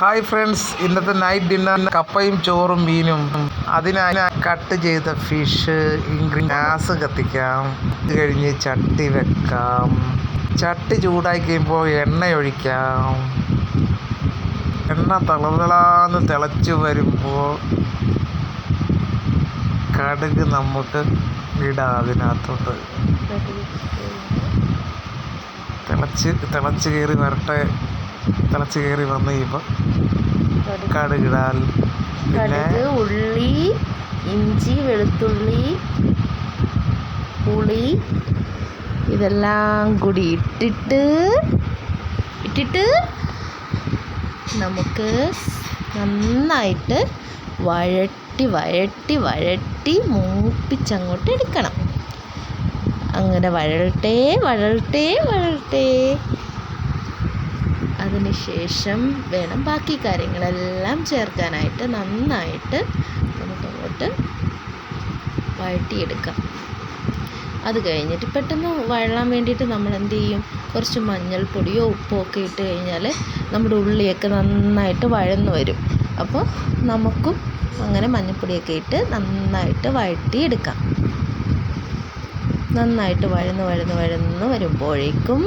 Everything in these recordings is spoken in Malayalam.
ഹായ് ഫ്രണ്ട്സ് ഇന്നത്തെ നൈറ്റ് ഡിന്നർ കപ്പയും ചോറും മീനും. അതിനായി കട്ട് ചെയ്ത ഫിഷ് ഗ്യാസ് കത്തിക്കാം. കഴിഞ്ഞ് ചട്ടി വെക്കാം. ചട്ടി ചൂടായി കഴിയുമ്പോൾ എണ്ണ ഒഴിക്കാം. എണ്ണ തളതളാന്ന് തിളച്ച് വരുമ്പോൾ കടുക് നമുക്ക് ഇടാം അതിനകത്തോട്ട്. തിളച്ച് തിളച്ച് കയറി വരട്ടെ. തിളച്ച് കയറി വന്നു കഴിയുമ്പോൾ കടുകിടാൽ. കടുക് ഉള്ളി ഇഞ്ചി വെളുത്തുള്ളി പുളി ഇതെല്ലാം കൂടി ഇട്ടിട്ട് ഇട്ടിട്ട് നമുക്ക് നന്നായിട്ട് വഴട്ടി വഴട്ടി വഴട്ടി മൂപ്പിച്ചങ്ങോട്ട് എടുക്കണം. അങ്ങനെ വഴട്ടെ വഴട്ടെ വഴട്ടെ അതിന് ശേഷം വേണം ബാക്കി കാര്യങ്ങളെല്ലാം ചേർക്കാനായിട്ട് നന്നായിട്ട് നമുക്കങ്ങോട്ട് വഴട്ടിയെടുക്കാം അത് കഴിഞ്ഞിട്ട് പെട്ടെന്ന് വഴലാൻ വേണ്ടിയിട്ട് നമ്മൾ എന്ത് ചെയ്യും? കുറച്ച് മഞ്ഞൾപ്പൊടിയോ ഉപ്പോ ഒക്കെ ഇട്ട് കഴിഞ്ഞാൽ നമ്മുടെ ഉള്ളിയൊക്കെ നന്നായിട്ട് വഴന്നു വരും. അപ്പോൾ നമുക്കും അങ്ങനെ മഞ്ഞൾപ്പൊടിയൊക്കെ ഇട്ട് നന്നായിട്ട് വഴട്ടിയെടുക്കാം നന്നായിട്ട് വഴന്ന് വഴന്ന് വഴന്ന് വരുമ്പോഴേക്കും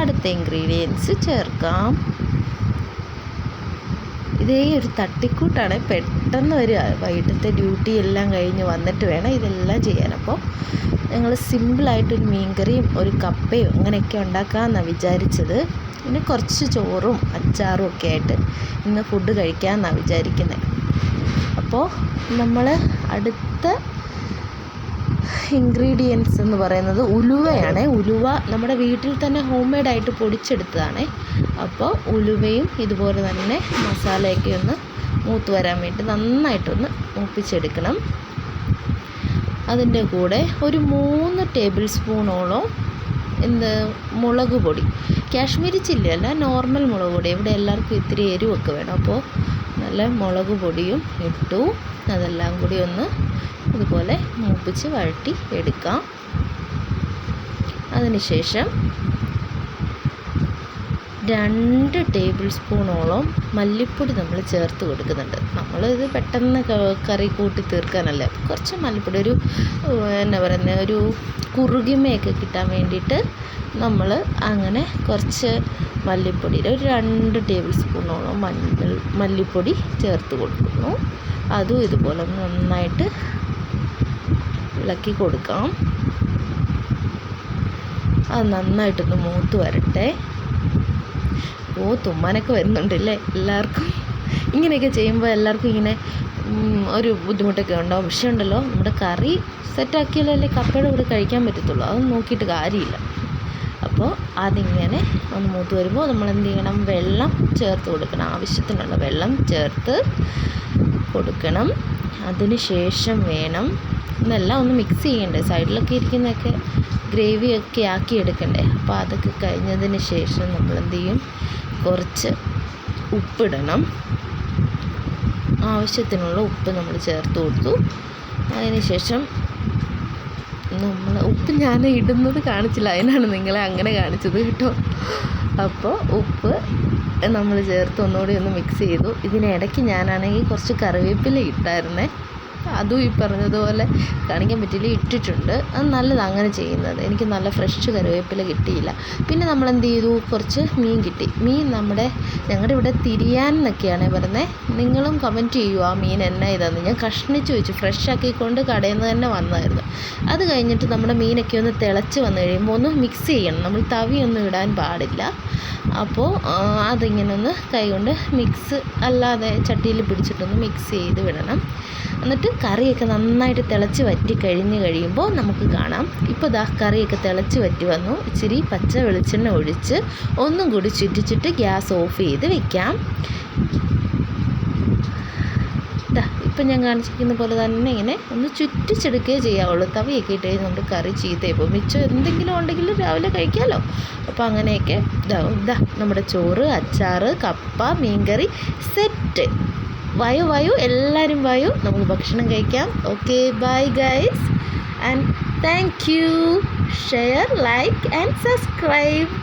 അടുത്ത ഇൻഗ്രീഡിയൻസ് ചേർക്കാം. ഇതേ ഒരു തട്ടിക്കൂട്ടാണ്. പെട്ടെന്ന് വരിക വൈകിട്ടത്തെ ഡ്യൂട്ടി എല്ലാം കഴിഞ്ഞ് വന്നിട്ട് വേണം ഇതെല്ലാം ചെയ്യാൻ. അപ്പോൾ ഞങ്ങൾ സിമ്പിളായിട്ടൊരു മീൻകറിയും ഒരു കപ്പയും അങ്ങനെയൊക്കെ ഉണ്ടാക്കാമെന്നാണ് വിചാരിച്ചത്. പിന്നെ കുറച്ച് ചോറും അച്ചാറും ഒക്കെ ആയിട്ട് ഇന്ന് ഫുഡ് കഴിക്കാമെന്നാണ് വിചാരിക്കുന്നത് അപ്പോൾ നമ്മൾ അടുത്ത ഇൻഗ്രീഡിയൻസ് എന്ന് പറയുന്നത് ഉലുവയാണ്. ഉലുവ നമ്മുടെ വീട്ടിൽ തന്നെ ഹോം മെയ്ഡായിട്ട് പൊടിച്ചെടുത്തതാണ്. അപ്പോൾ ഉലുവയും ഇതുപോലെ തന്നെ മസാലയൊക്കെ ഒന്ന് മൂത്ത് വരാൻ വേണ്ടി നന്നായിട്ടൊന്ന് മൂപ്പിച്ചെടുക്കണം. അതിന്റെ കൂടെ ഒരു മൂന്ന് ടേബിൾ സ്പൂണോളം എന്ത് മുളക് പൊടി. കാശ്മീരി ചില്ലി അല്ല നോർമൽ മുളക് പൊടി. ഇവിടെ എല്ലാവർക്കും ഇത്തിരി എരിവൊക്കെ വേണം. അപ്പോൾ നല്ല മുളക് പൊടിയും ഇട്ടു. അതെല്ലാം കൂടി ഒന്ന് ഇതുപോലെ മൂപ്പിച്ച് വഴറ്റി എടുക്കാം. അതിനുശേഷം രണ്ട് ടേബിൾ സ്പൂണോളം മല്ലിപ്പൊടി നമ്മൾ ചേർത്ത് കൊടുക്കുന്നുണ്ട്. നമ്മളിത് പെട്ടെന്ന് കറി കൂട്ടി തീർക്കാനല്ല? കുറച്ച് മല്ലിപ്പൊടി ഒരു എന്നാ പറയുന്നത് ഒരു കുറുകിമയൊക്കെ കിട്ടാൻ വേണ്ടിയിട്ട് നമ്മൾ അങ്ങനെ കുറച്ച് മല്ലിപ്പൊടി ഒരു രണ്ട് ടേബിൾ സ്പൂണോളം മഞ്ഞൾ മല്ലിപ്പൊടി ചേർത്ത് കൊടുക്കുന്നു. അതും ഇതുപോലെ നന്നായിട്ട് ഇളക്കി കൊടുക്കാം. അത് നന്നായിട്ടൊന്ന് മൂത്ത് വരട്ടെ. ഓ തുമ്മാനൊക്കെ വരുന്നുണ്ടല്ലേ എല്ലാവർക്കും? ഇങ്ങനെയൊക്കെ ചെയ്യുമ്പോൾ എല്ലാവർക്കും ഇങ്ങനെ ഒരു ബുദ്ധിമുട്ടൊക്കെ ഉണ്ടാവും. പക്ഷേ ഉണ്ടല്ലോ നമ്മുടെ കറി സെറ്റാക്കിയാലല്ലേ കപ്പയുടെ കൂടെ കഴിക്കാൻ പറ്റത്തുള്ളൂ. അതൊന്നും നോക്കിയിട്ട് കാര്യമില്ല. അപ്പോൾ അതിങ്ങനെ ഒന്ന് മൂത്ത് വരുമ്പോൾ നമ്മൾ എന്ത് ചെയ്യണം? വെള്ളം ചേർത്ത് കൊടുക്കണം. ആവശ്യത്തിനുള്ള വെള്ളം ചേർത്ത് കൊടുക്കണം. അതിന് ശേഷം വേണം ഇന്നെല്ലാം ഒന്ന് മിക്സ് ചെയ്യണ്ടേ? സൈഡിലൊക്കെ ഇരിക്കുന്നതൊക്കെ ഗ്രേവിയൊക്കെ ആക്കി എടുക്കണ്ടേ? അപ്പോൾ അതൊക്കെ കഴിഞ്ഞതിന് ശേഷം നമ്മൾ എന്ത് ചെയ്യും? കുറച്ച് ഉപ്പിടണം. ആവശ്യത്തിനുള്ള ഉപ്പ് നമ്മൾ ചേർത്ത് കൊടുത്തു. അതിന് ശേഷം നമ്മൾ ഉപ്പ് ഞാൻ ഇടുന്നത് കാണിച്ചില്ല. അതിനാണ് നിങ്ങളെ അങ്ങനെ കാണിച്ചത് കേട്ടോ. അപ്പോൾ ഉപ്പ് നമ്മൾ ചേർത്ത് ഒന്നുകൂടി ഒന്ന് മിക്സ് ചെയ്തു. ഇതിനിടയ്ക്ക് ഞാനാണെങ്കിൽ കുറച്ച് കറിവേപ്പില ഇട്ടായിരുന്നേ. അതും ഈ പറഞ്ഞതുപോലെ കാണിക്കാൻ പറ്റിയില്ല ഇട്ടിട്ടുണ്ട്. അത് നല്ലതാണ് അങ്ങനെ ചെയ്യുന്നത്. എനിക്ക് നല്ല ഫ്രഷ് കറിവേപ്പില കിട്ടിയില്ല. പിന്നെ നമ്മൾ എന്ത് ചെയ്തു? കുറച്ച് മീൻ കിട്ടി. മീൻ നമ്മുടെ ഞങ്ങളുടെ ഇവിടെ തിരിയാൻ എന്നൊക്കെയാണ് പറയുന്നത് നിങ്ങളും കമന്റ് ചെയ്യുമോ ആ മീൻ എന്നാ ഇതാന്ന്. ഞാൻ കഷ്ണിച്ച് വെച്ചു. ഫ്രഷ് ആക്കിക്കൊണ്ട് കടയിൽ നിന്ന് തന്നെ വന്നായിരുന്നു അത് കഴിഞ്ഞിട്ട് നമ്മുടെ മീനൊക്കെ ഒന്ന് തിളച്ച് വന്നു കഴിയുമ്പോൾ ഒന്ന് മിക്സ് ചെയ്യണം. നമ്മൾ തവിയൊന്നും ഇടാൻ പാടില്ല. അപ്പോൾ അതിങ്ങനെ ഒന്ന് കൈകൊണ്ട് മിക്സ് അല്ലാതെ ചട്ടിയിൽ പിടിച്ചിട്ടൊന്ന് മിക്സ് ചെയ്ത് വിടണം. എന്നിട്ട് കറിയൊക്കെ നന്നായിട്ട് തിളച്ച് വറ്റി കഴിഞ്ഞ് കഴിയുമ്പോൾ നമുക്ക് കാണാം. ഇപ്പോൾ ദാ കറിയൊക്കെ തിളച്ച് വറ്റി വന്നു. ഇച്ചിരി പച്ച വെളിച്ചെണ്ണ ഒഴിച്ച് ഒന്നും കൂടി ചുറ്റിച്ചിട്ട് ഗ്യാസ് ഓഫ് ചെയ്ത് വെക്കാം. ഇപ്പം ഞാൻ കാണിച്ചിരിക്കുന്ന പോലെ തന്നെ ഇങ്ങനെ ഒന്ന് ചുറ്റിച്ചെടുക്കുകയേ ചെയ്യാവുള്ളൂ. തവിയൊക്കെ ഇട്ട് നമ്മൾ കറി ചീത്തയായി പോകും. മിച്ചം എന്തെങ്കിലും ഉണ്ടെങ്കിൽ രാവിലെ കഴിക്കാമല്ലോ അപ്പോൾ അങ്ങനെയൊക്കെ ഇതാ നമ്മുടെ ചോറ് അച്ചാറ് കപ്പ മീൻകറി സെറ്റ്. വായു വായു എല്ലാവരും വായു. നമുക്ക് ഭക്ഷണം കഴിക്കാം. Okay bye guys and thank you share like and subscribe